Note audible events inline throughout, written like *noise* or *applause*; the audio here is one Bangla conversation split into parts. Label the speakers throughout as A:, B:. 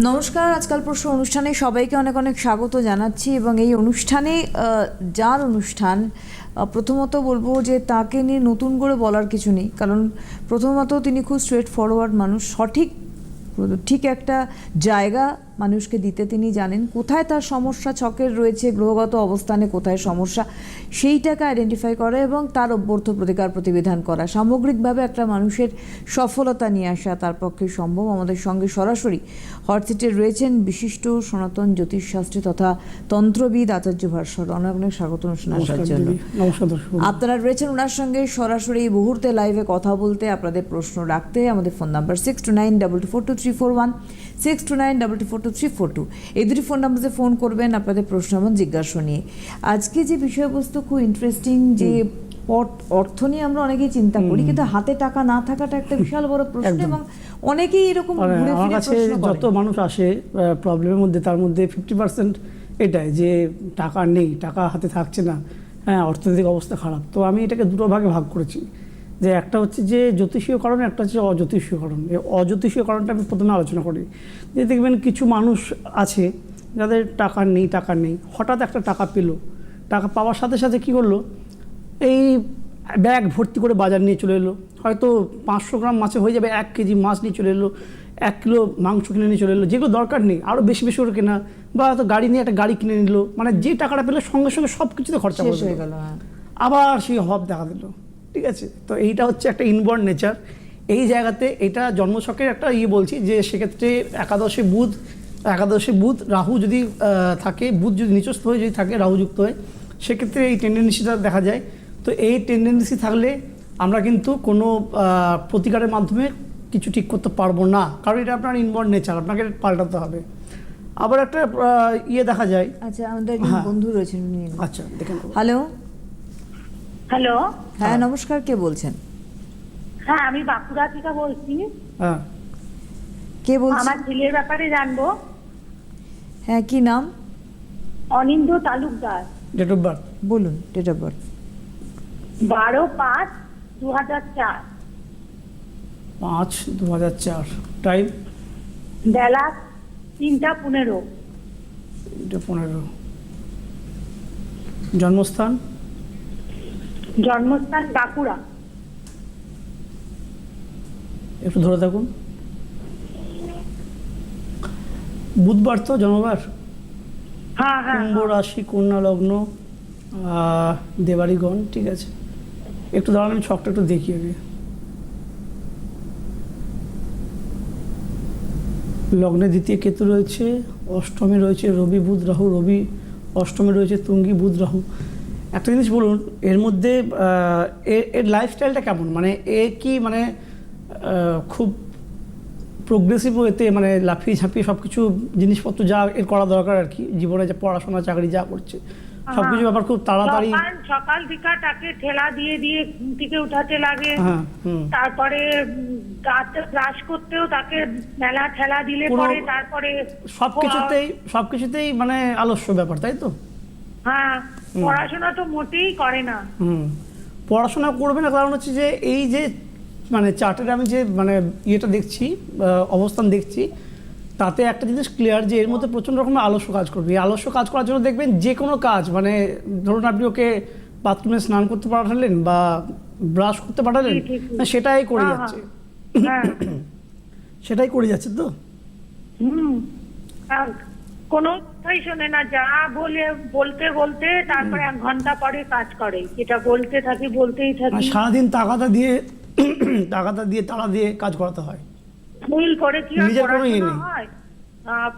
A: নমস্কার, আজকাল প্রশ্ন অনুষ্ঠানে সবাইকে অনেক অনেক স্বাগত জানাচ্ছি এবং এই অনুষ্ঠানে যার অনুষ্ঠান প্রথমত বলব যে তাকে নিয়ে নতুন করে বলার কিছু নেই, কারণ প্রথমত তিনি খুব স্ট্রেট ফরওয়ার্ড মানুষ, সঠিক, ঠিক একটা জায়গা মানুষকে দিতে তিনি জানেন কোথায় তার সমস্যা ছকের রয়েছে গ্রহগত অবস্থানে কোথায় সমস্যা সেইটাকে আইডেন্টিফাই করা এবং তার অভ্যর্থ প্রতিকার প্রতিবিধান করা। সামগ্রিকভাবে একটা মানুষের সফলতা নিয়ে আসা তার পক্ষে সম্ভব। আমাদের সঙ্গে সরাসরি হটসিটে রয়েছেন বিশিষ্ট সনাতন জ্যোতিষশাস্ত্রী তথা তন্ত্রবিদ আচার্য ভাস্বর অনেক অনেক স্বাগত আসার জন্য। আপনারা রয়েছেন ওনার সঙ্গে সরাসরি এই মুহূর্তে লাইভে কথা বলতে আপনাদের প্রশ্ন রাখতে আমাদের phone number six two nine double two four two three four one six two nine double two four two three four two এই দুটি ফোন নাম্বারে ফোন করবেন আপনাদের প্রশ্ন এবং জিজ্ঞাসা নিয়ে। আজকে যে বিষয়বস্তু খুব ইন্টারেস্টিং যে অর্থ- নিয়ে আমরা অনেকেই চিন্তা করি কিন্তু হাতে টাকা না থাকাটা একটা বিশাল বড় প্রশ্ন এবং অনেকেই এরকম
B: আমার কাছে যত মানুষ আসে প্রবলেমের মধ্যে তার মধ্যে ফিফটি পার্সেন্ট এটাই যে টাকা নেই টাকা হাতে থাকছে না। হ্যাঁ অর্থনৈতিক অবস্থা খারাপ। তো আমি এটাকে দুটো ভাগে ভাগ করেছি। যে একটা হচ্ছে যে জ্যোতিষীয়করণ একটা হচ্ছে অজ্যোতিষীয়করণ। এই অজ্যোতিষীয়করণটা আমি প্রথমে আলোচনা করি। যে দেখবেন কিছু মানুষ আছে যাদের টাকা নেই টাকা নেই হঠাৎ একটা টাকা পেল। টাকা পাওয়ার সাথে সাথে কী করল? এই ব্যাগ ভর্তি করে বাজার নিয়ে চলে এলো। হয়তো পাঁচশো গ্রাম মাছে হয়ে যাবে এক কেজি মাছ নিয়ে চলে এলো এক কিলো মাংস কিনে নিয়ে চলে এলো যেগুলো দরকার নেই আরও বেশি বেশি করে কেনা। বা হয়তো গাড়ি নিয়ে একটা গাড়ি কিনে নিল মানে যে টাকাটা পেলে সঙ্গে সঙ্গে সব কিছুতে খরচা
A: হয়ে। গেল হ্যাঁ।
B: আবার সেই অভাব দেখা দিল। ঠিক আছে? তো এইটা হচ্ছে একটা ইনবর্ন নেচার এই জায়গাতে এটা জন্মছকের একটা ইয়ে বলছি যে সেক্ষেত্রে একাদশে বুধ একাদশে বুধ রাহু যদি থাকে বুধ যদি নিচস্থ হয়ে যদি থাকে রাহুযুক্ত হয়ে সেক্ষেত্রে এই টেন্ডেন্সিটা দেখা যায়। তো এই টেন্ডেন্সি থাকলে আমরা কিন্তু কোনো প্রতিকারের মাধ্যমে কিছু ঠিক করতে পারব না। কারণ এটা আপনার ইনবর্ন নেচার আপনাকে পাল্টাতে হবে। আবার একটা ইয়ে দেখা যায়।
A: আচ্ছা আমাদের
B: হ্যাঁ।
A: বন্ধু রয়েছেন
B: আচ্ছা দেখেন।
A: Hello
C: hello?
A: হ্যাঁ নমস্কার কে বলছেন?
C: হ্যাঁ আমি বাঁকুড়া থেকে বলছি।
B: হ্যাঁ।
A: কে বলছেন
C: আমার ছেলের ব্যাপারে জানব।
A: হ্যাঁ কি নাম?
C: Aninda Talukdar.
B: Date of birth
A: বলুন ডেট অফ বার্থ
C: বারো পাঁচ দু হাজার চার।
B: পাঁচ দু হাজার চার। টাইম
C: বেলা তিনটা পনেরো।
B: এটা পনেরো। জন্মস্থান?
C: জন্মস্থান বাঁকুড়া।
B: একটু ধরে থাকুন বুধবার তো জন্মবার?
C: হ্যাঁ হ্যাঁ
B: কুম্ভ রাশি কন্যা লগ্ন দেবাড়িগণ ঠিক আছে। একটু দাঁড়ান আমি ছকটা একটু দেখি আগে লগ্নে দ্বিতীয় কেতু রয়েছে অষ্টমে রয়েছে রবি বুধ রাহু রবি অষ্টমে রয়েছে তুঙ্গি বুধ রাহু। একটা জিনিস বলুন এর মধ্যে এর লাইফস্টাইলটা কেমন? মানে এ কি মানে খুব প্রোগ্রেসিভ ওয়েতে মানে লাফিয়ে ঝাঁপিয়ে সব কিছু জিনিসপত্র যা এর করা দরকার আর কি জীবনে যে পড়াশোনা চাকরি যা করছে সব কিছু ব্যাপার খুব তাড়াতাড়ি
C: সকাল দিকা তাকে ঠেলা দিয়ে দিয়ে ঘুম থেকে উঠাতে লাগে।
B: হ্যাঁ
C: তারপরে রাতে ব্রাশ করতেও তাকে মেলা ঠেলা দিলে
B: পরে
C: তারপরে
B: সব কিছুতেই সব কিছুতেই মানে আলস্য ব্যাপার তাই তো?
C: হ্যাঁ। পড়াশোনা তো মোটেই করে না।
B: হুম। পড়াশোনা করবে না কারণ হচ্ছে যে এই যে মানে চার্টের আমি যে মানে ইয়েটা দেখছি অবস্থান দেখছি তাতে একটা জিনিস ক্লিয়ার যে এর মধ্যে প্রচণ্ড রকমের আলস্য কাজ করবে। এই আলস্য কাজ করার জন্য দেখবেন যে কোনো কাজ মানে ধরুন আপনি ওকে বাথরুমে স্নান করতে পাঠালেন বা ব্রাশ করতে পাঠালেন
C: ঠিক, ঠিক, ঠিক।
B: না, সেটাই করে
C: হ্যাঁ,
B: যাচ্ছে।
C: হ্যাঁ।
B: সেটাই করে যাচ্ছে তো?
C: হুম। কোনো কথাই শোনে না যা বলে বলতে বলতে তারপরে এক ঘণ্টা পরে কাজ করে। যেটা বলতে থাকি বলতেই থাকি।
B: সারাদিন তাগাদা দিয়ে তাগাদা দিয়ে তাড়া দিয়ে কাজ করাতে হয়?
C: ভুল করে কি
B: ইয়ে
C: পড়াশোনা হয়?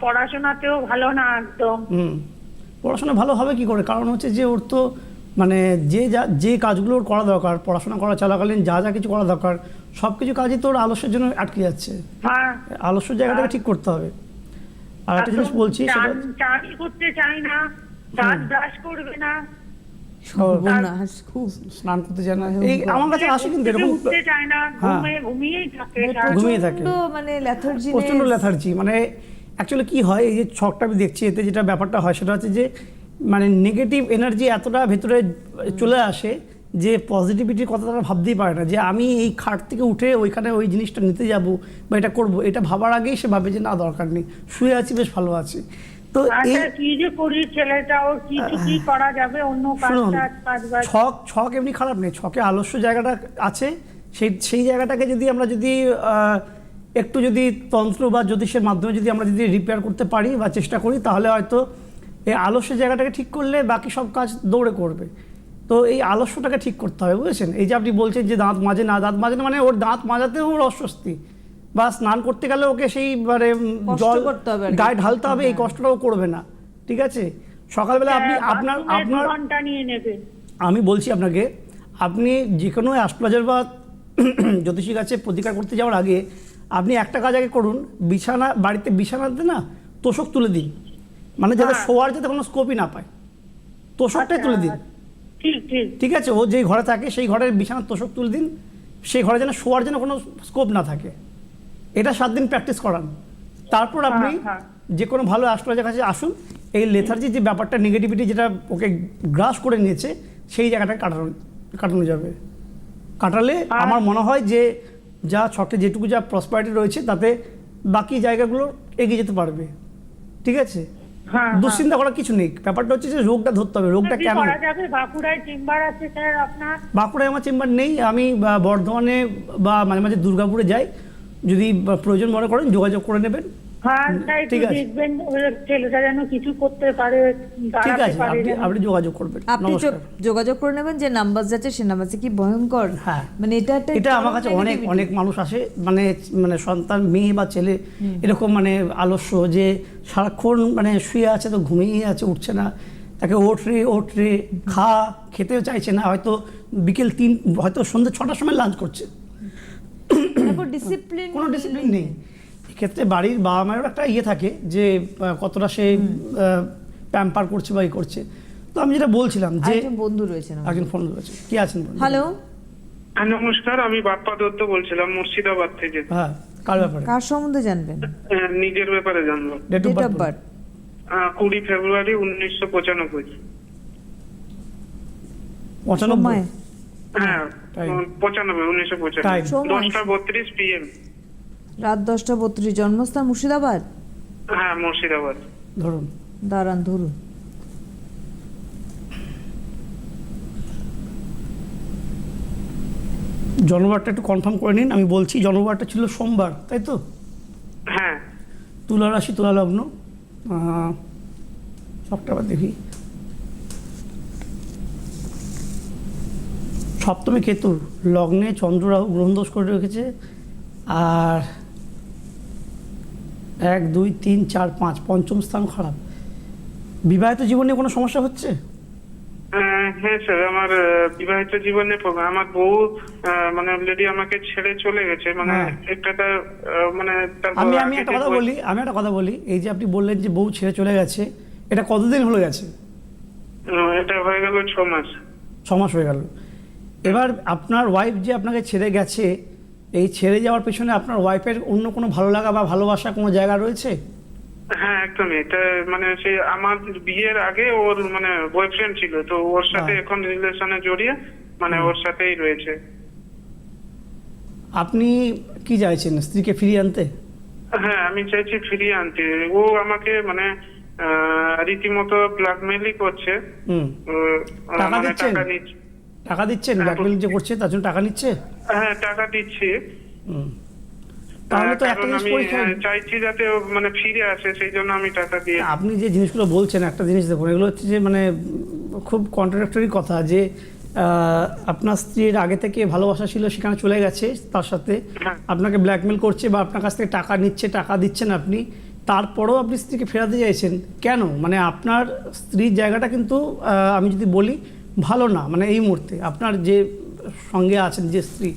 C: পড়াশোনাতেও ভালো না একদম।
B: হুম। পড়াশোনা ভালো হবে কি করে? কারণ হচ্ছে যে ওর তো মানে যে যা যে কাজগুলো ওর করা দরকার পড়াশোনা করা চলাকালীন যা যা কিছু করা দরকার সব কিছু কাজই তো ওর আলস্যের জন্য আটকে যাচ্ছে।
C: হ্যাঁ।
B: আলস্য জায়গাটাকে ঠিক করতে হবে। আর একটা জিনিস বলছি সেটা
C: চানই করতে চাই না দাঁত ব্রাশ করবে না
A: সর্বনাশ খুব
B: স্নান করতে চায় না এই আমার কাছে আসে কিন্তু এরকম
C: উঠতে চায় না
B: হ্যাঁ।
C: ঘুমিয়ে ঘুমিয়েই থাকে
B: ঘুমিয়ে থাকে।
A: মানে ল্যাথার্জি
B: প্রচণ্ড লেথার্জি মানে অ্যাকচুয়ালি কি হয় এই যে ছকটা আমি দেখছি এতে যেটা ব্যাপারটা হয় সেটা হচ্ছে যে মানে নেগেটিভ এনার্জি এতটা ভেতরে চলে আসে যে পজিটিভিটির কথা তারা ভাবতেই পারে না যে আমি এই খাট থেকে উঠে ওইখানে ওই জিনিসটা নিতে যাব বা এটা করব এটা ভাবার আগেই সে ভাবে যে না দরকার নেই। শুয়ে আছি বেশ ভালো আছি। তো
C: আচ্ছা কি যে করি ছেলেটা ওর কি কি করা যাবে? অন্য
B: ছক ছক এমনি খারাপ নেই ছকে আলস্য জায়গাটা আছে। সেই সেই জায়গাটাকে যদি আমরা যদি একটু যদি তন্ত্র বা জ্যোতিষের মাধ্যমে যদি আমরা যদি রিপেয়ার করতে পারি বা চেষ্টা করি তাহলে হয়তো এই আলস্য জায়গাটাকে ঠিক করলে বাকি সব কাজ দৌড়ে করবে। তো এই আলস্যটাকে ঠিক করতে হবে বুঝেছেন? এই যে আপনি বলছেন যে দাঁত মাজে না দাঁত মাজে না মানে ওর দাঁত মাজাতেও ওর অস্বস্তি। বা স্নান করতে গেলে ওকে সেই মানে জল
A: করতে হবে
B: গায়ে ঢালতে হবে এই কষ্টটাও করবে না ঠিক আছে? সকালবেলা আপনি আপনার আপনার আমি বলছি আপনাকে আপনি যে কোনো অ্যাস্ট্রোলজার বা *clears throat* জ্যোতিষীর কাছে প্রতিকার করতে যাওয়ার আগে আপনি একটা কাজ আগে করুন বিছানা বাড়িতে বিছানাতে না তোষক তুলে দিন। মানে যাতে
C: হ্যাঁ।
B: শোয়ার যাতে কোনো স্কোপই না পায়। তোষকটাই তুলে দিন।
C: ঠিক
B: আছে ও যেই ঘরে থাকে সেই ঘরের বিছানার তোষক তুলে দিন সেই ঘরে যেন শোয়ার যেন কোনো স্কোপ না থাকে। এটা সাত দিন প্র্যাকটিস করান। তারপর আপনি
C: হ্যাঁ।
B: যে কোনো ভালো অ্যাস্ট্রোলজার কাছে আসুন এই লেথার্জির যে ব্যাপারটা নেগেটিভিটি যেটা ওকে গ্রাস করে নিয়েছে সেই জায়গাটা কাটানো কাটানো যাবে। কাটালে আমার মনে হয় যে যা ছকে যেটুকু যা প্রসপারিটি রয়েছে তাতে বাকি জায়গাগুলো এগিয়ে যেতে পারবে। ঠিক আছে?
C: হ্যাঁ
B: দুশ্চিন্তা করার কিছু নেই। ব্যাপারটা হচ্ছে যে রোগটা ধরতে হবে রোগটা কেন?
C: বাঁকুড়ায় চেম্বার আছে স্যার আপনার?
B: বাঁকুড়ায় আমার চেম্বার নেই। আমি বর্ধমানে বা মাঝে মাঝে দুর্গাপুরে যাই। যদি প্রয়োজন মনে করেন যোগাযোগ করে নেবেন।
C: হ্যাঁ
B: ঠিক আছে।
C: ছেলেটা যেন কিছু করতে পারে
B: ঠিক আছে আপনি আপনি যোগাযোগ করবেন।
A: আপনি যোগাযোগ করে নেবেন যে নাম্বার যাচ্ছে সে নাম্বার কি ভয়ঙ্কর।
B: হ্যাঁ।
A: মানে এটা
B: এটা আমার কাছে অনেক অনেক মানুষ আসে মানে মানে সন্তান মেয়ে বা ছেলে এরকম মানে আলস্য যে সারাক্ষণ মানে শুয়ে আছে তো ঘুমিয়ে আছে উঠছে না। তাকে ওঠ রে ওঠ রে খা খেতেও চাইছে না। হয়তো বিকেল তিন হয়তো সন্ধ্যে ছটার সময় লাঞ্চ করছে। কোনো ডিসিপ্লিন নেই। এক্ষেত্রে বাড়ির বাবা মায়েরও একটা ইয়ে থাকে যে কতটা সে প্যাম্পার করছে বা ই করছে। তো আমি যেটা বলছিলাম যে
A: একজন বন্ধু রয়েছেন
B: একজন ফোন করেছে কি আছেন
A: হ্যালো।
D: হ্যাঁ নমস্কার আমি বাপ্পা দত্ত বলছিলাম মুর্শিদাবাদ থেকে।
B: হ্যাঁ কার ব্যাপারে?
A: কার সম্বন্ধে জানবেন?
D: নিজের ব্যাপারে জানব।
B: ডেট অফ
A: বার্থ
D: কুড়ি ফেব্রুয়ারি উনিশশো পঁচানব্বই।
B: পঁচানব্বই?
D: হ্যাঁ পঁচানব্বই উনিশশো পঁচানব্বই। দশটা বত্রিশ পিএম
A: রাত দশটা বত্রিশ জন্মস্থান মুর্শিদাবাদ?
D: হ্যাঁ মুর্শিদাবাদ।
B: ধরুন।
A: দাঁড়ান ধরুন।
B: জন্মবারটা একটু কনফার্ম করে নিন আমি বলছি জন্মবারটা ছিল সোমবার তাই তো?
D: হ্যাঁ।
B: তুলা রাশি তুলা লগ্ন। আহ, সবটা আবার দেখি। সপ্তমী কেতু লগ্নে চন্দ্র রাহু গ্রহণ দোষ করে রেখেছে। আর এক দুই তিন চার পাঁচ পঞ্চম স্থান খারাপ। বিবাহিত জীবনে কোনো সমস্যা হচ্ছে?
D: হ্যাঁ স্যার আমার বিবাহিত জীবনে আমার বউ মানে অলরেডি আমাকে ছেড়ে চলে গেছে মানে
B: হ্যাঁ।
D: একটা মানে
B: আমি আমি একটা কথা বলি আমি একটা কথা বলি এই যে আপনি বললেন যে বউ ছেড়ে চলে গেছে এটা কতদিন হলো গেছে?
D: এটা হয়ে গেল ছ মাস।
B: ছ মাস হয়ে গেল। এবার আপনার ওয়াইফ যে আপনাকে ছেড়ে গেছে এই ছেড়ে যাওয়ার পেছনে আপনার ওয়াইফের অন্য কোনো ভালো লাগা বা ভালোবাসা কোনো জায়গা রয়েছে?
D: হ্যাঁ একদমই। এটা মানে সে আমার বিয়ের আগে ওর মানে বয়ফ্রেন্ড ছিল তো ওর সাথে
B: হ্যাঁ।
D: এখন রিলেশনে জড়িয়ে মানে ওর সাথেই রয়েছে।
B: আপনি কি চাইছেন স্ত্রীকে ফিরিয়ে আনতে?
D: হ্যাঁ আমি চাইছি ফিরিয়ে আনতে। ও আমাকে মানে রীতিমতো ব্ল্যাকমেলই করছে।
B: হুম।
D: আহ,
B: টাকা
D: মানে
B: দিচ্ছেন?
D: টাকা
B: দিচ্ছেন ব্ল্যাকমেল যে করছে তার জন্য টাকা নিচ্ছে?
D: হ্যাঁ টাকা দিচ্ছি।
B: তাহলে তো একটা জিনিস পরীক্ষা
D: চাইছি যাতে মানে ফিরে আসে সেই জন্য আমি টাকা দিয়ে
B: আপনি যে জিনিসগুলো বলছেন একটা জিনিস দেখুন এগুলো হচ্ছে যে মানে খুব কন্ট্রাডাক্টরি কথা যে আপনার স্ত্রীর আগে থেকে ভালোবাসা ছিল সেখানে চলে গেছে তার সাথে
D: হ্যাঁ।
B: আপনাকে ব্ল্যাকমেল করছে বা আপনার কাছ থেকে টাকা নিচ্ছে টাকা দিচ্ছেন আপনি তারপরেও আপনি স্ত্রীকে ফেরাতে চাইছেন। কেন? মানে আপনার স্ত্রীর জায়গাটা কিন্তু আমি যদি বলি ভালো না মানে এই মুহূর্তে আপনার যে সঙ্গে আছেন, যে স্ত্রী,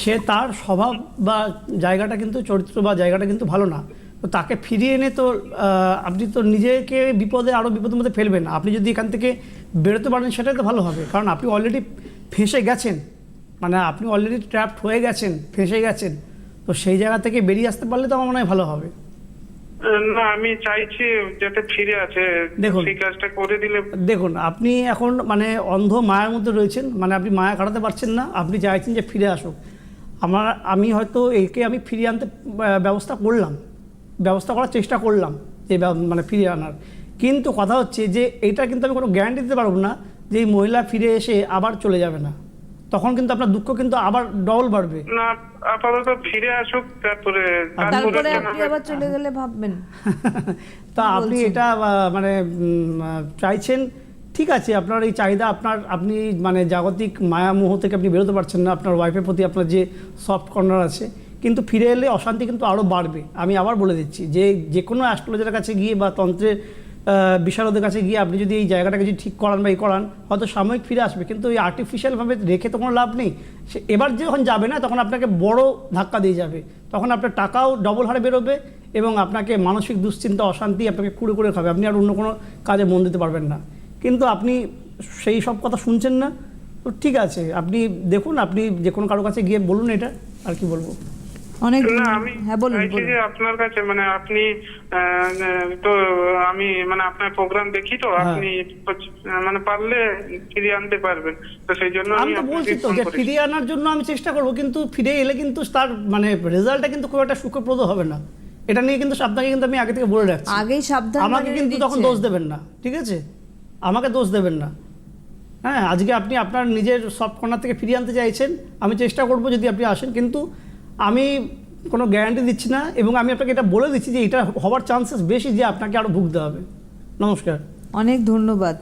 B: সে তার স্বভাব বা জায়গাটা কিন্তু চরিত্র বা জায়গাটা কিন্তু ভালো না। তো তাকে ফিরিয়ে এনে তো আপনি তো নিজেকে বিপদে আরও বিপদের মধ্যে ফেলবেন না। আপনি যদি এখান থেকে বেরোতে পারেন, সেটাই তো ভালো হবে। কারণ আপনি অলরেডি ফেঁসে গেছেন। মানে আপনি অলরেডি ট্র্যাপড হয়ে গেছেন, ফেঁসে গেছেন। তো সেই জায়গা থেকে বেরিয়ে আসতে পারলে তো আমার মনে হয় ভালো হবে।
D: না আমি চাইছি যাতে ফিরে আসে।
B: দেখুন।
D: সেই কাজটা করে দিলে
B: দেখুন আপনি এখন মানে অন্ধ মায়ের মধ্যে রয়েছেন মানে আপনি মায়া কাটাতে পারছেন না আপনি চাইছেন যে ফিরে আসুক। আমার আমি হয়তো একে আমি ফিরিয়ে আনতে ব্যবস্থা করলাম ব্যবস্থা করার চেষ্টা করলাম যে মানে ফিরিয়ে আনার। কিন্তু কথা হচ্ছে যে এটা কিন্তু আমি কোনো গ্যারান্টি দিতে পারব না যে এই মহিলা ফিরে এসে আবার চলে যাবে না। তখন কিন্তু আপনার দুঃখ কিন্তু আবার ডবল বাড়বে।
D: না আপাতত ফিরে আসুক তারপরে
A: তারপরে আপনি আবার চলে গেলে ভাববেন। *laughs*
B: তা আপনি এটা মানে চাইছেন? ঠিক আছে আপনার এই চাহিদা আপনার আপনি মানে জাগতিক মায়ামোহ থেকে আপনি বেরোতে পারছেন না আপনার ওয়াইফের প্রতি আপনার যে সফট কর্নার আছে। কিন্তু ফিরে এলে অশান্তি কিন্তু আরও বাড়বে। আমি আবার বলে দিচ্ছি যে যে কোনো অ্যাস্ট্রোলজারের কাছে গিয়ে বা তন্ত্রের বিশারদের কাছে গিয়ে আপনি যদি এই জায়গাটাকে যদি ঠিক করান বা এই করান, হয়তো সাময়িক ফিরে আসবে। কিন্তু ওই আর্টিফিশিয়ালভাবে রেখে তো কোনো লাভ নেই। সে এবার যখন যাবে না, তখন আপনাকে বড় ধাক্কা দিয়ে যাবে। তখন আপনার টাকাও ডবল হারে বেরোবে এবং আপনাকে মানসিক দুশ্চিন্তা, অশান্তি আপনাকে কুড়ে করে খাবে। আপনি আর অন্য কোনো কাজে মন দিতে পারবেন না। কিন্তু আপনি সেই সব কথা শুনছেন না, তো ঠিক আছে। আপনি দেখুন, আপনি যে কোনো কারও কাছে গিয়ে বলুন এটা, আর কি বলব?
A: অনেক
D: আমি
A: হ্যাঁ বলুন
D: যে আপনার কাছে মানে আপনি তো আমি মানে আপনার প্রোগ্রাম দেখি তো
B: হ্যাঁ।
D: আপনি মানে পারলে ফিরিয়ে আনতে পারবেন। তো সেই জন্য
B: আমি তো বলছি তো যে ফিরিয়ে আনার জন্য আমি চেষ্টা করব কিন্তু ফিরে এলে কিন্তু তার মানে রেজাল্টটা কিন্তু খুব একটা সুখপ্রদ হবে না। এটা নিয়ে কিন্তু আপনাকে কিন্তু আমি আগে থেকে বলে রাখছি।
A: আগেই সাবধান
B: আমাকে কিন্তু তখন দোষ দেবেন না ঠিক আছে? আমাকে দোষ দেবেন না। হ্যাঁ আজকে আপনি আপনার নিজের সব কর্নার থেকে ফিরিয়ে আনতে চাইছেন আমি চেষ্টা করব যদি আপনি আসেন কিন্তু আমি কোনো গ্যারান্টি দিচ্ছি না এবং আমি আপনাকে এটা বলে দিচ্ছি যে এটা হওয়ার চান্সেস বেশি যে আপনাকে আরও ভুগতে হবে। নমস্কার।
A: অনেক ধন্যবাদ।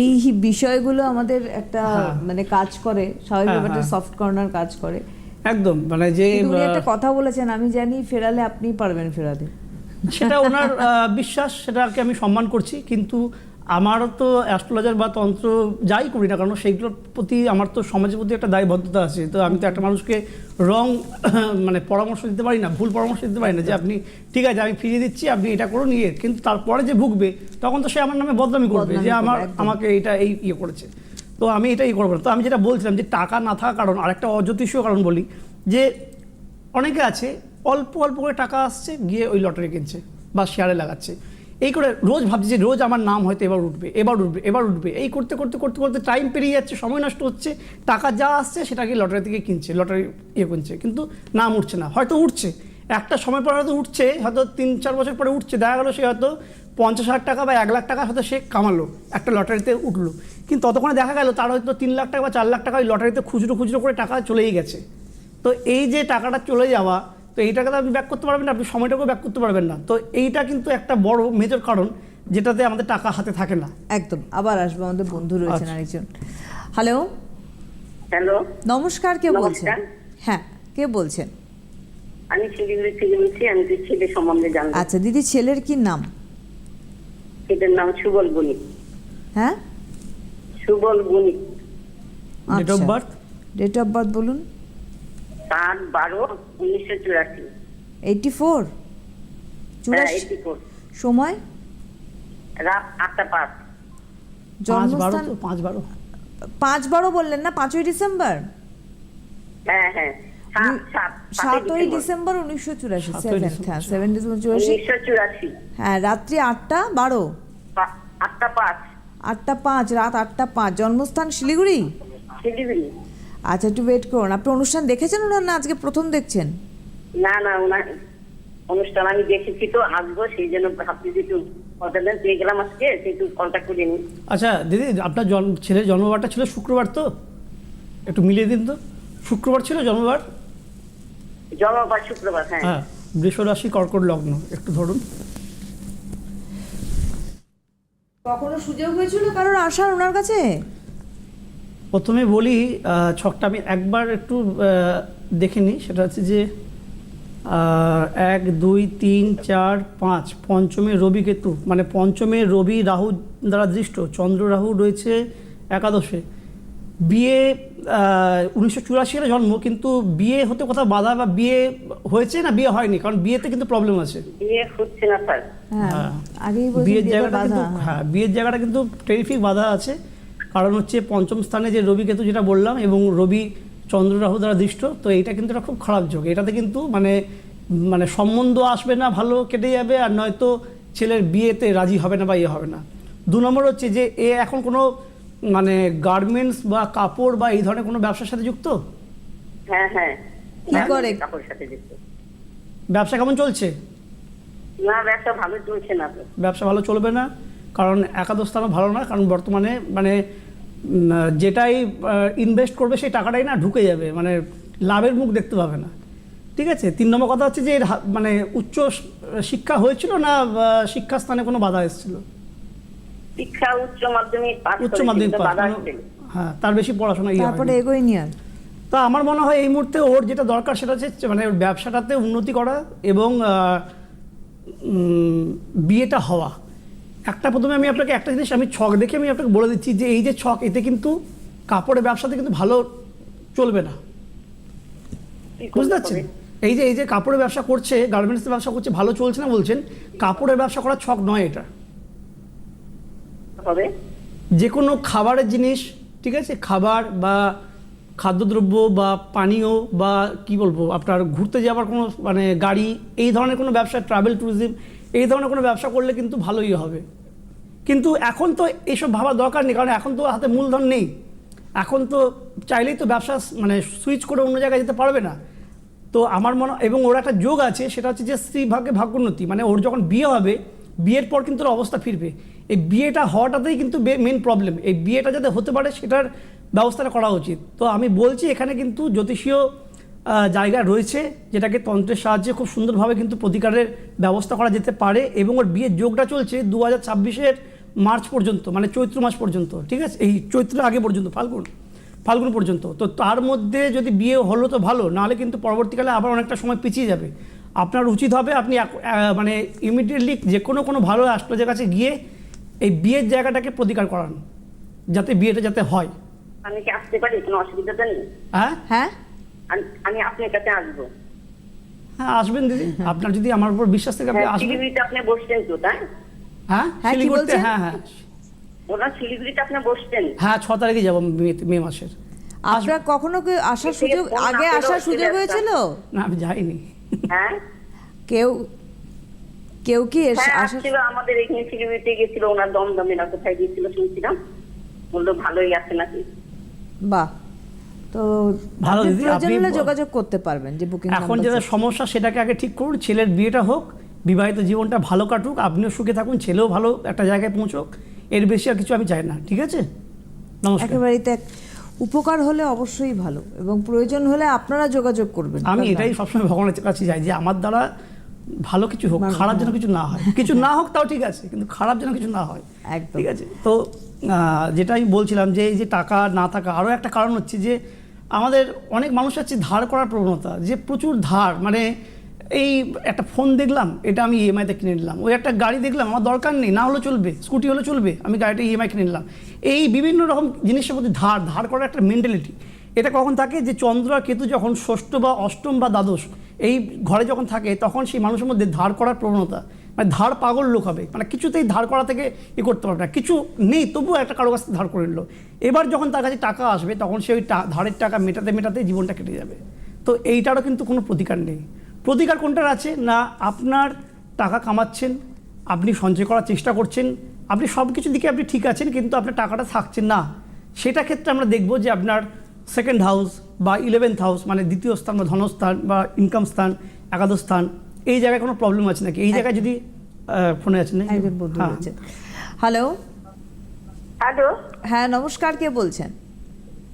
A: এই বিষয়গুলো আমাদের একটা
B: হ্যাঁ।
A: মানে কাজ করে স্বাভাবিক ব্যাপারটা
B: হ্যাঁ।
A: সফট কর্নার কাজ করে।
B: একদম মানে যে
A: একটা কথা বলেছেন আমি জানি ফেরালে আপনি পারবেন ফেরাতে।
B: সেটা ওনার বিশ্বাস সেটাকে আমি সম্মান করছি। কিন্তু আমারও তো অ্যাস্ট্রোলজার বা তন্ত্র যাই করি না কারণ সেইগুলোর প্রতি আমার তো সমাজের প্রতি একটা দায়বদ্ধতা আছে। তো আমি তো একটা মানুষকে রং *clears throat* মানে পরামর্শ দিতে পারি না ভুল পরামর্শ দিতে পারি না যে আপনি ঠিক আছে আমি ফিরিয়ে দিচ্ছি আপনি এটা করুন ইয়ে। কিন্তু তারপরে যে ভুগবে তখন তো সে আমার নামে বদনামি করবে যে আমার আমাকে এটা এই ইয়ে করেছে। তো আমি এটাই করব তো আমি যেটা বলছিলাম যে টাকা না থাকার কারণ আরেকটা অজ্যোতিষীয় কারণ বলি যে অনেকে আছে অল্প অল্প করে টাকা আসছে গিয়ে ওই লটারি কিনছে বা শেয়ারে লাগাচ্ছে। এই করে রোজ ভাবছে যে রোজ আমার নাম হয়তো এবার উঠবে এবার উঠবে এবার উঠবে। এই করতে করতে করতে করতে টাইম পেরিয়ে যাচ্ছে, সময় নষ্ট হচ্ছে, টাকা যা আসছে সেটাকে লটারি থেকে কিনছে লটারি ইয়ে কিনছে কিন্তু নাম উঠছে না। হয়তো উঠছে, একটা সময় পর হয়তো উঠছে, হয়তো তিন, চার বছর পরে উঠছে, দেখা গেলো সে হয়তো পঞ্চাশ হাজার টাকা বা এক লাখ টাকা হয়তো সে কামালো, একটা লটারিতে উঠল। কিন্তু ততক্ষণে দেখা গেল তার হয়তো তিন লাখ টাকা বা চার লাখ টাকা ওই লটারিতে খুচরো খুচরো করে টাকা চলেই গেছে। তো এই যে টাকাটা চলে যাওয়া তো এই টাকাটা আপনি ব্যাক করতে পারবেন না আপনি সময়টাকেও ব্যাক করতে পারবেন না। তো এইটা কিন্তু একটা বড় মেজর কারণ যেটাতে আমাদের টাকা হাতে থাকে না।
A: একদম আবার আসব আমাদের বন্ধু রয়েছেন
B: আচ্ছা।
A: আরেকজন। হ্যালো
E: হ্যালো
A: নমস্কার কে বলছেন? হ্যাঁ কে বলছেন?
E: আমি শিলিগুড়ি থেকে বলছি আমি যে ছেলে সম্বন্ধে জানব।
A: আচ্ছা দিদি ছেলের কি নাম?
E: ছেলের নাম সুবল বণিক
A: হ্যাঁ?
E: Subal Banik
B: date of birth
A: date of birth বলুন।
E: সাত বারো উনিশশো চুরাশি।
A: এইটি ফোর
E: হ্যাঁ
A: চুরাশি? সময়?
E: রাত আটটা পাঁচ।
B: পাঁচ বারো
A: জন্মস্থান
B: পাঁচ বারো।
A: পাঁচ বারো বললেন না পাঁচই ডিসেম্বর?
E: হ্যাঁ হ্যাঁ। সাত সাত
A: সাতই ডিসেম্বর। উনিশশো চুরাশি সেভেন
B: ডিসেম্বর,
A: হ্যাঁ সেভেন ডিসেম্বর চুরাশি। হ্যাঁ রাত্রি আটটা বারো।
E: আটটা পাঁচ।
A: আটটা পাঁচ রাত আটটা পাঁচ। জন্মস্থান শিলিগুড়ি?
E: শিলিগুড়ি।
A: আচ্ছা একটু ওয়েট করুন। আপনি অনুষ্ঠান দেখেছেন ওনার না আজকে প্রথম দেখছেন?
E: না না ওনার অনুষ্ঠান আমি দেখেছি তো আসব সেই জন্য ভাবছি যে একটু পেয়ে গেলাম আজকে একটু কন্ট্যাক্ট করে নিন।
B: আচ্ছা দিদি আপনার জন্ম ছেলের জন্মবারটা ছিল শুক্রবার তো? একটু মিলিয়ে দিন তো। শুক্রবার ছিল জন্মবার?
E: জন্মবার শুক্রবার হ্যাঁ।
B: হ্যাঁ বৃষ রাশি কর্কট লগ্ন একটু ধরুন।
A: কখনো সুযোগ হয়েছিল কারোর আসার ওনার কাছে?
B: প্রথমে বলি ছকটা আমি একবার একটু দেখে নিই। সেটা হচ্ছে যে এক দুই তিন চার পাঁচ পঞ্চমে রবি কেতু মানে পঞ্চমে রবি রাহু দ্বারা দৃষ্ট চন্দ্র রাহু রয়েছে একাদশে। বিয়ে উনিশশো চুরাশি সালে জন্ম কিন্তু বিয়ে হতে কোথাও বাধা বা বিয়ে হয়েছে না বিয়ে হয়নি? কারণ বিয়েতে কিন্তু প্রবলেম আছে।
E: বিয়ে হচ্ছে না
A: হ্যাঁ
B: হ্যাঁ। বিয়ের জায়গাটা কিন্তু হ্যাঁ বিয়ের জায়গাটা কিন্তু টেরিফিক বাধা আছে। কারণ হচ্ছে পঞ্চম স্থানে যে রবি কেতু যেটা বললাম এবং রবি চন্দ্র রাহু দ্বারা দৃষ্ট তো এইটা কিন্তু একটা খুব খারাপ যোগ। এটাতে কিন্তু মানে মানে সম্বন্ধ আসবে না ভালো কেটে যাবে আর নয়তো ছেলের বিয়েতে রাজি হবে না বা ইয়ে হবে না। দু নম্বর হচ্ছে যে এ এখন কোনো মানে গার্মেন্টস বা কাপড় বা এই ধরনের কোনো ব্যবসার সাথে যুক্ত?
E: হ্যাঁ হ্যাঁ।
A: কি করে?
E: কাপড়ের সাথে যুক্ত।
B: ব্যবসা কেমন চলছে?
E: না ব্যবসা ভালো চলছে না
B: ব্যবসা ভালো চলবে না কারণ একাদশ স্থানও ভালো না কারণ বর্তমানে মানে যেটাই ইনভেস্ট করবে সেই টাকাটাই না ঢুকে যাবে মানে লাভের মুখ দেখতে পাবে না। ঠিক আছে? তিন নম্বর কথা হচ্ছে যে এর হা- মানে উচ্চ শিক্ষা হয়েছিল না শিক্ষাস্থানে কোনো বাধা এসেছিল?
E: শিক্ষা উচ্চ মাধ্যমিক
B: উচ্চ মাধ্যমিক। হ্যাঁ তার বেশি পড়াশোনা
A: তারপরে। এগোই নিয়ে আর?
B: তা আমার মনে হয় এই মুহূর্তে ওর যেটা দরকার সেটা হচ্ছে মানে ওর ব্যবসাটাতে উন্নতি করা এবং বিয়েটা হওয়া। একটা প্রথমে আমি আপনাকে একটা জিনিস আমি ছক দেখে আমি আপনাকে বলে দিচ্ছি যে এই যে ছক এতে কিন্তু কাপড়ের ব্যবসাতে কিন্তু ভালো চলবে না। বুঝতে পারছেন? এই যে এই যে কাপড়ের ব্যবসা করছে গার্মেন্টসের ব্যবসা করছে ভালো চলছে না বলছেন কাপড়ের ব্যবসা করার ছক নয় এটা। যে কোনো খাবারের জিনিস ঠিক আছে? খাবার বা খাদ্যদ্রব্য বা পানীয় বা কি বলব আপনার ঘুরতে যাওয়ার কোনো মানে গাড়ি এই ধরনের কোনো ব্যবসা ট্রাভেল ট্যুরিজম এই ধরনের কোনো ব্যবসা করলে কিন্তু ভালোই হবে। কিন্তু এখন তো এইসব ভাবার দরকার নেই, কারণ এখন তো হাতে মূলধন নেই। এখন তো চাইলেই তো ব্যবসা মানে সুইচ করে অন্য জায়গায় যেতে পারবে না। তো আমার মনে এবং ওর একটা যোগ আছে, সেটা হচ্ছে যে স্ত্রী ভাগ্যে ভাগ্যোন্নতি। মানে ওর যখন বিয়ে হবে, বিয়ের পর কিন্তু ওর অবস্থা ফিরবে। এই বিয়েটা হওয়াটাতেই কিন্তু মেন প্রবলেম এই বিয়েটা যাতে হতে পারে, সেটার ব্যবস্থাটা করা উচিত। তো আমি বলছি এখানে কিন্তু জ্যোতিষীয় জায়গা রয়েছে যেটাকে তন্ত্রের সাহায্যে খুব সুন্দরভাবে কিন্তু প্রতিকারের ব্যবস্থা করা যেতে পারে এবং ওর বিয়ের যোগটা চলছে দু হাজার ছাব্বিশের মার্চ পর্যন্ত মানে চৈত্র মাস পর্যন্ত ঠিক আছে? এই চৈত্র আগে পর্যন্ত ফাল্গুন ফাল্গুন পর্যন্ত। তো তার মধ্যে যদি বিয়ে হলো তো ভালো নাহলে কিন্তু পরবর্তীকালে আবার অনেকটা সময় পিছিয়ে যাবে। আপনার উচিত হবে আপনি মানে ইমিডিয়েটলি যে কোনো কোনো ভালো অ্যাস্ট্রোলজের কাছে গিয়ে এই বিয়ের জায়গাটাকে প্রতিকার করান যাতে বিয়েটা যাতে হয়।
E: আমি কি আসতে পারি? কোনো অসুবিধা নেই?
B: হ্যাঁ?
A: হ্যাঁ?
E: আমি- আপনার কাছে আসব।
B: হ্যাঁ আসবেন দিদি। আপনার যদি আমার উপর বিশ্বাস থেকে আপনি
E: হ্যাঁ
B: আসবেন।
E: শিলিগুড়িতে আপনি বসতেন তো তাই?
B: হ্যাঁ
A: হ্যাঁ, কি
B: শিলিগুড়িতে? হ্যাঁ হ্যাঁ।
E: ওনার শিলিগুড়িতে আপনি বসতেন।
B: হ্যাঁ ছ তারিখে যাব মে- মাসের।
A: আপনার কখনো কি আসার সুযোগ আগে আসার সুযোগ হয়েছিল?
B: না আমি যাইনি।
E: হ্যাঁ?
A: কেউ কেউ কি এস-
E: হ্যাঁ
A: আসার
E: আসছিল আমাদের এখানে শিলিগুড়িতে গেছিল ওনার দমদমে না কোথায় গিয়েছিল শুনছিলাম? বলল ভালোই আছে নাকি।
A: বাহ। তো
B: ভালো দিদি, আপনি
A: যোগাযোগ করতে পারবেন যে বুকিং
B: এখন যেটা সমস্যা সেটাকে আগে ঠিক করুন ছেলের বিয়েটা হোক বিবাহিত জীবনটা ভালো কাটুক আপনিও সুখে থাকুন ছেলেও ভালো একটা জায়গায় পৌঁছোক এর বেশি আর কিছু আমি চাই না ঠিক আছে? নমস্কার।
A: একেবারেই ত্যাগ। উপকার হলে অবশ্যই ভালো এবং প্রয়োজন হলে আপনারা যোগাযোগ করবেন
B: আমি এটাই সবসময় ভগবানের কাছে চাই যে আমার দ্বারা ভালো কিছু হোক খারাপ যেন কিছু না হয়। কিছু না হোক তাও ঠিক আছে কিন্তু খারাপ যেন কিছু না হয়
A: একদম।
B: ঠিক আছে? তো যেটা আমি বলছিলাম যে এই যে টাকা না থাকা আরও একটা কারণ হচ্ছে যে আমাদের অনেক মানুষ আছে ধার করার প্রবণতা যে প্রচুর ধার মানে এই একটা ফোন দেখলাম, এটা আমি ইএমআইতে কিনে নিলাম। ওই একটা গাড়ি দেখলাম, আমার দরকার নেই, না হলে চলবে, স্কুটি হলে চলবে, আমি গাড়িটা ইএমআই কিনে নিলাম। এই বিভিন্ন রকম জিনিসের মধ্যে ধার ধার করার একটা মেন্টালিটি এটা কখন থাকে যে চন্দ্র আর কেতু যখন ষষ্ঠ বা অষ্টম বা দ্বাদশ, এই ঘরে যখন থাকে, তখন সেই মানুষের মধ্যে ধার করার প্রবণতা। মানে ধার পাগল লোক হবে। মানে কিছুতেই ধার করা থেকে এ করতে পারবে না। কিছু নেই, তবুও একটা কারও কাছ থেকে ধার করে নিল। এবার যখন তার কাছে টাকা আসবে, তখন সে ওই ধারের টাকা মেটাতে মেটাতে জীবনটা কেটে যাবে। তো এইটারও কিন্তু কোনো প্রতিকার নেই। প্রতিকার কোনটার আছে? না, আপনার টাকা কামাচ্ছেন, আপনি সঞ্চয় করার চেষ্টা করছেন, আপনি সব কিছু দিকে আপনি ঠিক আছেন, কিন্তু আপনার টাকাটা থাকছেন না। সেটা ক্ষেত্রে আমরা দেখব যে আপনার সেকেন্ড হাউস বা ইলেভেন্থ হাউস মানে দ্বিতীয় স্থান বা ধনস্থান বা ইনকাম স্থান, একাদশ স্থান এই জায়গায় কোনো প্রবলেম আছে নাকি? এই জায়গায় যদি ফোনে আছে নাকি?
A: একজন বন্ধু
B: হ্যাঁ।
A: হ্যালো
E: হ্যালো
A: হ্যাঁ নমস্কার কে বলছেন?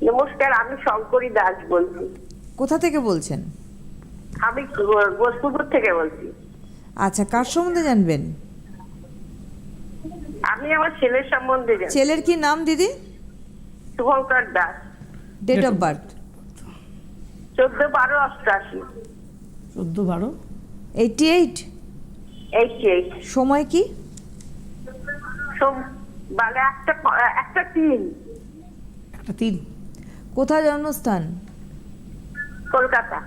E: নমস্কার আমি শঙ্করী দাস বলছি।
A: কোথা থেকে বলছেন?
E: আমি গোসপুকুর থেকে বলছি।
A: আচ্ছা কার সম্বন্ধে জানবেন?
E: আমি আমার ছেলের সম্বন্ধে জানি।
A: ছেলের কি নাম দিদি?
E: Shubhankar Das.
A: Date of birth
E: চোদ্দ বারো অষ্টআশি।
B: চোদ্দ বারো?
A: এইটি এইট
E: এইটি এইট
A: সময় কি?
E: মানে একটা একটা তিন।
B: একটা তিন।
A: কোথায় জন্মস্থান?
E: কলকাতা।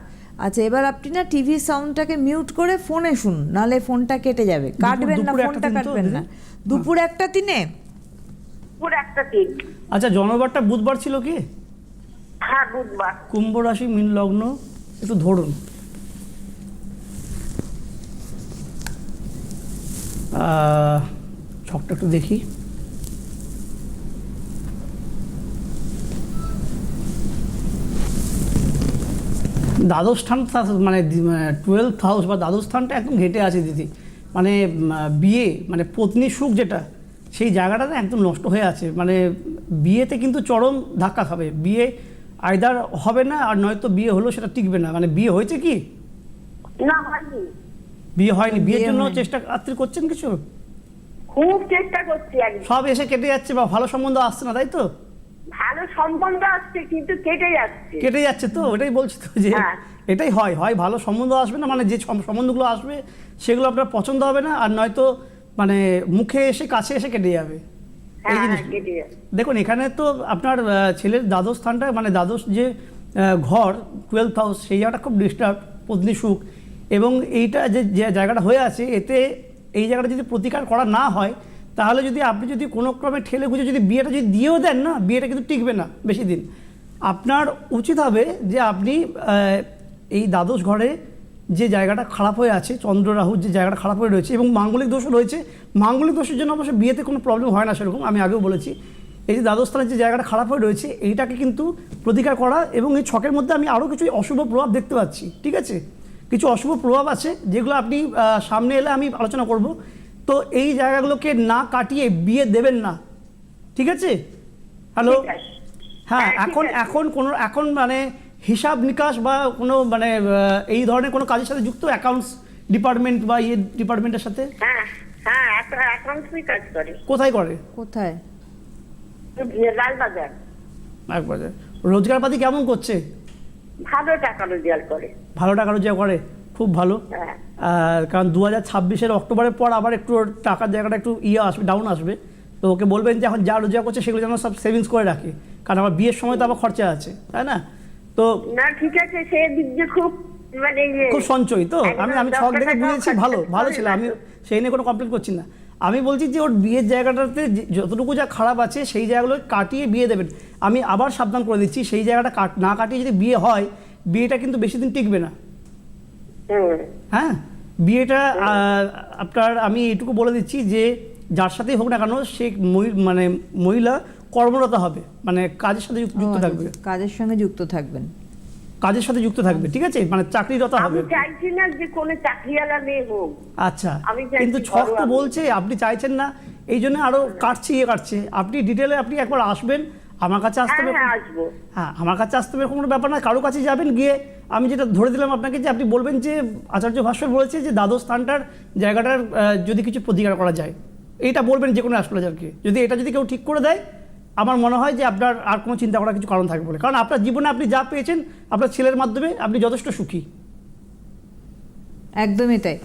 A: আচ্ছা এবার আপনি না টিভি সাউন্ডটাকে মিউট করে ফোনে শুনুন নাহলে ফোনটা কেটে যাবে। কাটবেন না
B: একটা
A: ফোনটা কাটবেন না। দুপুর একটা দিনে
E: পুরো একটা তিন।
B: আচ্ছা জন্মবারটা বুধবার ছিল কি?
E: হ্যাঁ বুধবার।
B: কুম্ভ রাশি মীন লগ্ন একটু ধরুন। ছকটা একটু দেখি। দ্বাদশ স্থান মানে টুয়েলভ হাউস বা দ্বাদশ স্থানটা একদম ঘেটে আছে দিদি। মানে বিয়ে মানে পত্নী সুখ যেটা, সেই জায়গাটা না একদম নষ্ট হয়ে আছে। মানে বিয়েতে কিন্তু চরম ধাক্কা খাবে। বিয়ে আইদার হবে না আর নয়তো বিয়ে হলো সেটা টিকবে না। মানে বিয়ে হয়েছে কি?
E: না
B: বিয়ে হয়নি বিয়ের জন্য চেষ্টা আত্মীয় করছেন কিছু?
E: খুব চেষ্টা করছি
B: সব এসে কেটে যাচ্ছে বা ভালো সম্বন্ধ আসছে না তাই তো?
E: ভালো সম্বন্ধ আসছে কিন্তু কেটে যাচ্ছে।
B: কেটে যাচ্ছে তো ওটাই বলছি তো যে
E: হ্যাঁ।
B: এটাই হয় হয় ভালো সম্বন্ধ আসবে না মানে যে সম্বন্ধগুলো আসবে সেগুলো আপনার পছন্দ হবে না আর নয়তো মানে মুখে এসে কাছে এসে কেটে যাবে। এই
E: হ্যাঁ
B: জিনিস দেখুন এখানে তো আপনার আহ, ছেলের দ্বাদশ স্থানটা মানে দ্বাদশ যে আহ, ঘর টুয়েলভ হাউস সেই জায়গাটা খুব ডিস্টার্ব পত্নী সুখ এবং এইটা যে জায়গাটা হয়ে আছে, এতে এই জায়গাটা যদি প্রতিকার করা না হয়, তাহলে যদি আপনি যদি কোনো ক্রমে ঠেলে গুঁজে যদি বিয়েটা যদি দিয়েও দেন না, বিয়েটা কিন্তু টিকবে না বেশি দিন। আপনার উচিত হবে যে আপনি এই দ্বাদশ ঘরে যে জায়গাটা খারাপ হয়ে আছে, চন্দ্র রাহুর যে জায়গাটা খারাপ হয়ে রয়েছে এবং মাঙ্গলিক দোষও রয়েছে, মাঙ্গলিক দোষের জন্য অবশ্য বিয়েতে কোনো প্রবলেম হয় না সেরকম, আমি আগেও বলেছি। এই যে দ্বাদশ স্থানের যে জায়গাটা খারাপ হয়ে রয়েছে, এইটাকে কিন্তু প্রতিকার করা এবং এই ছকের মধ্যে আমি আরও কিছু অশুভ প্রভাব দেখতে পাচ্ছি, ঠিক আছে? কিছু অশুভ প্রভাব আছে যেগুলো আপনি সামনে এলে আমি আলোচনা করব। তো এই জায়গাগুলোকে না কাটিয়ে বিয়ে দেবেন না। ঠিক আছে? হ্যালো হ্যাঁ
E: হ্যাঁ,
B: এখন এখন কোনো এখন মানে হিসাব নিকাশ বা কোনো মানে এই ধরনের কোনো কাজের সাথে যুক্ত অ্যাকাউন্টস ডিপার্টমেন্ট বা ইয়ে ডিপার্টমেন্টের সাথে?
E: হ্যাঁ হ্যাঁ অ্যাকাউন্টসই কাজ করে।
B: কোথায় করে?
A: কোথায়?
E: লালবাজার।
B: রোজগারপাতি কেমন করছে?
E: ভালো টাকা রোজগার করে।
B: ভালো টাকা রোজগার করে? খুব ভালো।
E: হ্যাঁ।
B: কারণ দু হাজার ছাব্বিশের অক্টোবরের পর আবার একটু টাকার জায়গাটা একটু ইয়ে আসবে ডাউন আসবে। তো ওকে বলবেন যে এখন যা রোজগার করছে সেগুলো যেন সব সেভিংস করে রাখে। কারণ আমার বিয়ের সময় তো আবার খরচা আছে তাই না? তো
E: না ঠিক আছে সে দিক দিয়ে খুব মানে
B: খুব সঞ্চয় তো। আমি আমি ছক দেখে বুঝেছি ভালো ভালো ছিল। আমি সেই নিয়ে কোনো কমপ্লেন করছি না। আমি বলছি যে ওর বিয়ের জায়গাটাতে যতটুকু যা খারাপ আছে সেই জায়গাগুলো কাটিয়ে বিয়ে দেবেন। আমি আবার সাবধান করে দিচ্ছি সেই জায়গাটা কাট না কাটিয়ে যদি বিয়ে হয় বিয়েটা কিন্তু বেশি দিন টিকবে না। হ্যাঁ? বিয়েটা আপনার আমি এটুকু বলে দিচ্ছি যে যার সাথেই হোক না কেন সে মানে মহিলা কর্মরত হবে। মানে কাজের সাথে যুক্ত যুক্ত থাকবে।
A: কাজের সঙ্গে যুক্ত থাকবেন।
B: কাজের সাথে যুক্ত থাকবে ঠিক আছে? মানে চাকরিরত হবে।
E: আমি চাইছি না যে কোনো চাকরিওয়ালা মেয়ে হোক।
B: আচ্ছা কিন্তু ছক তো বলছে আপনি চাইছেন না এই জন্য আরও কাটছে ইয়ে কাটছে। আপনি ডিটেলে আপনি একবার আসবেন আমার কাছে আসতে
E: হ্যাঁ
B: হবে।
E: হ্যাঁ আসব।
B: হ্যাঁ আমার কাছে আসতে হবে কোনো ব্যাপার না কারও কাছে যাবেন গিয়ে আমি যেটা ধরে দিলাম আপনাকে যে আপনি বলবেন যে আচার্য ভাস্কর বলেছে যে দ্বাদশ স্থানটার জায়গাটার যদি কিছু প্রতিকার করা যায়। এটা বলবেন যে কোনো অ্যাস্ট্রোলজারকে যদি এটা যদি কেউ ঠিক করে দেয় আমার মনে হয় যে আপনার আর কোনো চিন্তা করার কিছু কারণ থাকবে বলে। কারণ আপনার জীবনে আপনি যা পেয়েছেন আপনার ছেলের মাধ্যমে আপনি যথেষ্ট সুখী।
A: একদমই তাই।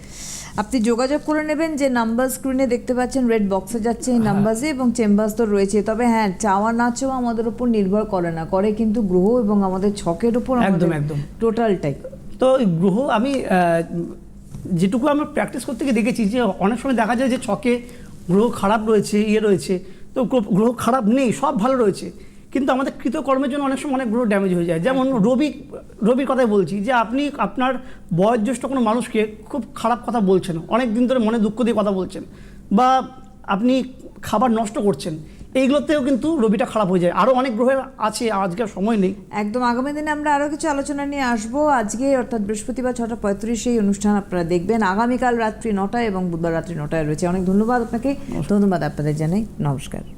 A: আপনি যোগাযোগ করে নেবেন যে নাম্বার স্ক্রিনে দেখতে পাচ্ছেন রেড বক্সে যাচ্ছে
B: হ্যাঁ।
A: এই নাম্বারসে এবং চেম্বার্স তো রয়েছে। তবে হ্যাঁ চাওয়া না চাওয়া আমাদের উপর নির্ভর করে না। করে কিন্তু গ্রহ এবং আমাদের ছকের উপর
B: একদম, একদম।
A: টোটালটাই
B: তো গ্রহ আমি যেটুকু আমরা প্র্যাকটিস করতে গিয়ে দেখেছি যে অনেক সময় দেখা যায় যে ছকে গ্রহ খারাপ রয়েছে ইয়ে রয়েছে। তো গ্রহ- খারাপ নেই, সব ভালো রয়েছে। কিন্তু আমাদের কৃতকর্মের জন্য অনেক সময় অনেক গ্রহ ড্যামেজ হয়ে যায়। যেমন রবি, রবির কথাই বলছি যে আপনি, আপনার বয়োজ্যেষ্ঠ কোনো মানুষকে খুব খারাপ কথা বলছেন, অনেক দিন ধরে মনে দুঃখ দিয়ে কথা বলছেন, বা আপনি খাবার নষ্ট করছেন এইগুলোতেও কিন্তু রবিটা খারাপ হয়ে যায়। আরও অনেক গ্রহের আছে আজকে সময় নেই।
A: একদম আগামী দিনে আমরা আরও কিছু আলোচনা নিয়ে আসব। আজকে অর্থাৎ বৃহস্পতিবার ছটা পঁয়ত্রিশে এই অনুষ্ঠান আপনারা দেখবেন। আগামীকাল রাত্রি নটায় এবং বুধবার রাত্রি নটায় রয়েছে। অনেক ধন্যবাদ আপনাকে। ধন্যবাদ আপনাদের জানাই। নমস্কার।